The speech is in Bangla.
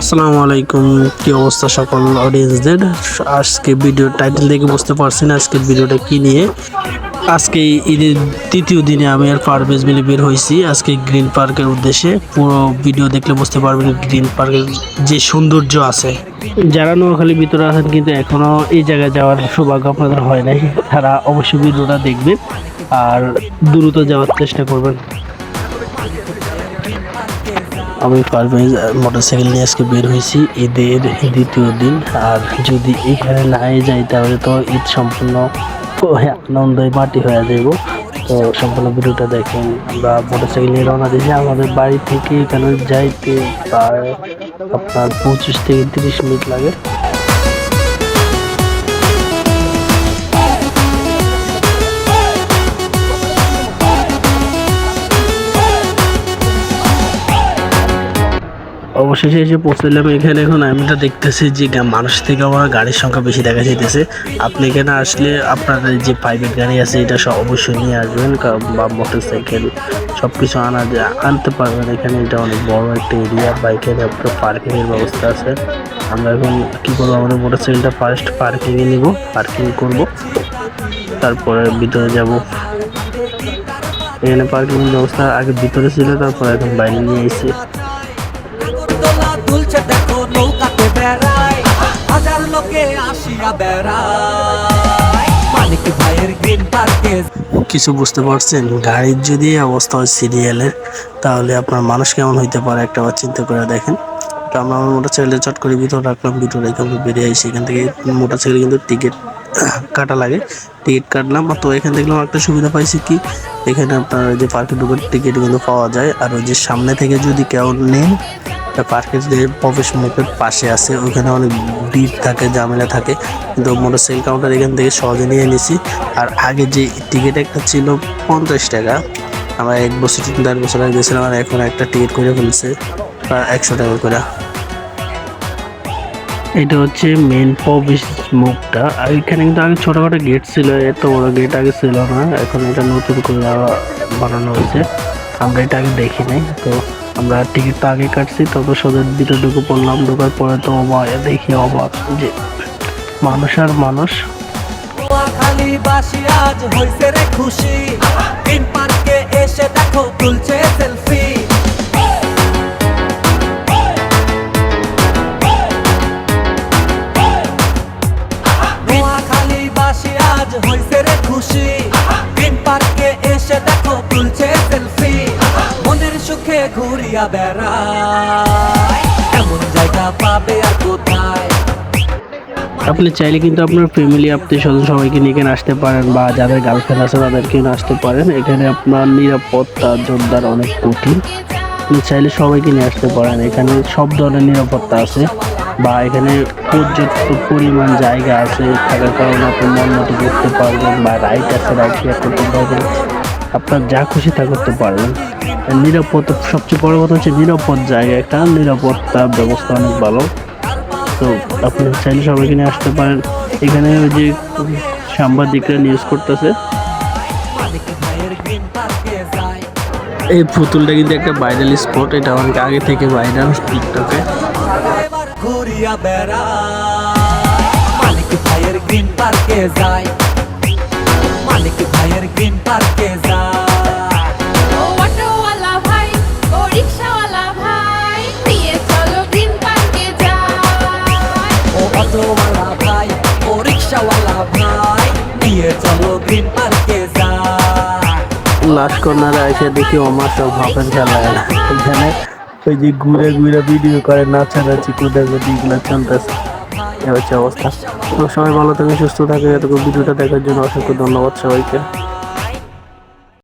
আসসালামু আলাইকুম। কি অবস্থা সকল অডিয়েন্সদের আজকে ভিডিও টাইটেল দেখে বুঝতে পারছেন আজকের ভিডিওটা কি নিয়ে। আজকে ঈদের তৃতীয় দিনে আমি আর পারভেজ মিলে বের হয়েছি। আজকে গ্রিন পার্কের উদ্দেশ্যে পুরো ভিডিও দেখলে বুঝতে পারবেন গ্রিন পার্কের যে সৌন্দর্য আছে। যারা নোয়াখালীর ভিতরে আছেন কিন্তু এখনও এই জায়গায় যাওয়ার সৌভাগ্য আপনাদের হয় নাই। তারা অবশ্যই ভিডিওটা দেখবেন আর দ্রুত যাওয়ার চেষ্টা করবেন। আমি পারভেজ মোটরসাইকেল নিয়ে আজকে বের হয়েছি, ঈদের দ্বিতীয় দিন। আর যদি এখানে নাই যাই, তাহলে তো ঈদ সম্পূর্ণ আনন্দই মাটি হয়ে যাব তো সম্পূর্ণ ভিডিওটা দেখেন, আমরা মোটরসাইকেল নিয়ে রওনা দিয়েছি। আমাদের বাড়ি থেকে এখানে যাইতে প্রায় আপনার পঁচিশ থেকে তিরিশ মিনিট লাগে। অবশেষে এসে পৌঁছলাম এখানে এখন আমি তো দেখতেছি যে মানুষ থেকে আমার গাড়ির সংখ্যা বেশি দেখা যাইতেছে। আপনি এখানে আসলে আপনাদের যে প্রাইভেট গাড়ি আছে, এটা সব অবশ্যই নিয়ে আসবেন বা মোটর সাইকেল সব কিছু আনা আনতে পারবেন। এখানে এটা অনেক বড় একটা এরিয়া বা এখানে আপনার পার্কিংয়ের ব্যবস্থা আছে। আমরা এখন কী করব? আমাদের মোটর সাইকেলটা ফার্স্ট পার্কিংয়ে নিব পার্কিং করব। তারপরে ভিতরে যাব। এখানে পার্কিং ব্যবস্থা আগে ভিতরে ছিল, তারপরে এখন বাইরে নিয়ে দোলা দুলছে দেখো নৌকাতে বেড়ায় হাজার লোকে আসিয়া বেড়ায় মানিক ভাইয়ের গ্রিন পার্কে কিছু বুঝতে পারছেন? গাড়ির যদি অবস্থা হয় সিরিয়ালের তাহলে আপনার মানুষ কেমন হইতে পারে একটা বার চিন্তা করে দেখেন। তো আমরা আমার মোটরসাইকেলে চট করে ভিতরে রাখলাম, ভিতরে রেখে আমরা বেরিয়ে আসি এখান থেকে মোটরসাইকেল কিন্তু টিকিট কাটা লাগে। টিকিট কাটলাম তো এখান থেকে একটা সুবিধা পাইছি কি? এখানে আপনার যে পার্কে ঢুকার টিকিট কিন্তু পাওয়া যায়। আর ওই যে সামনে থেকে যদি কেউ নেন পার্কের যে প্রবেশ মুখের পাশে আছে, ওইখানে অনেক ভিড় থাকে, ঝামেলা থাকে। কিন্তু মোটরসাইকেল কাউন্টার এখান থেকে সহজে নিয়ে নিছি। আর আগে যে টিকিট একটা ছিল পঞ্চাশ টাকা, আমরা এক বছর দেড় বছর আগে গেছিলাম আর এখন একটা টিকিট করে ফেলছে, প্রায় একশো টাকা করে। এটা হচ্ছে মেন প্রবেশ মুখটা। আর এখানে কিন্তু আগে ছোটখাটো গেট ছিল, এত বড় গেট আগে ছিল না। এখন এটা নতুন করে বানানো হয়েছে। আমরা এটা আগে দেখি নাই, তো আমরা টিকিটটা আগে কাটছি তবে সোজা ভিতরে ঢুকে পড়লাম, ঢোকার পরে তো অবাক দেখি অবাক যে মানুষ আর মানুষ। আজ হইছে রে খুশি। পার্কে এসে দেখো খুশি। পার্কে এসে দেখো ঘুরিয়া বেড়ায়। এমন জায়গা পাবে আর কোথায়? আপনি চাইলে কিন্তু আপনার ফ্যামিলি আত্মীয় স্বজন সবাইকে নিয়ে এখানে আসতে পারেন বা যাদের গার্লফ্রেন্ড আছে তাদেরকে আসতে পারেন। এখানে আপনার নিরাপত্তা জোরদার অনেক কঠিন। আপনি চাইলে সবাইকে নিয়ে আসতে পারেন। এখানে সব ধরনের নিরাপত্তা আছে বা এখানে পর্যাপ্ত পরিমাণ জায়গা আছে থাকার কারণে আপনি মন মতো করতে পারবেন বা রাইড আছে শেয়ার করতে পারবেন। আপনার যা খুশি তা করতে পারবেন নিরাপত্তা সবচেয়ে বড় কথা হচ্ছে নিরাপদ জায়গা একটা নিরাপত্তা ব্যবস্থা অনেক ভালো। তো আপনি চাইলে সবাইকে নিয়ে আসতে পারেন। এখানে ওই যে সাংবাদিকরা নিউজ করতেছে। এই পুতুলটা কিন্তু একটা ভাইরাল স্পট এটা অনেক আগে থেকে ভাইরাল টিকটকে ঘুরিয়া বেড়ায় মানিক ভাইয়ের গ্রিন পার্কে যায়। মানিক ভাইয়ের গ্রিন পার্কে ও অটোওয়ালা ভাই ও রিক্সাওয়ালা নিয়ে চলো গ্রিন পার্কে এসে দেখি আমার সব হাফেন খেলা এখানে ওই যে ঘুরে ঘুরে ভিডিও করে নাচানাচি কোদাকুদি এগুলো চলতেছে। হচ্ছে অবস্থা। তো সবাই ভালো থাকে সুস্থ থাকে এতটুকু ভিডিওটা দেখার জন্য অসংখ্য ধন্যবাদ সবাইকে।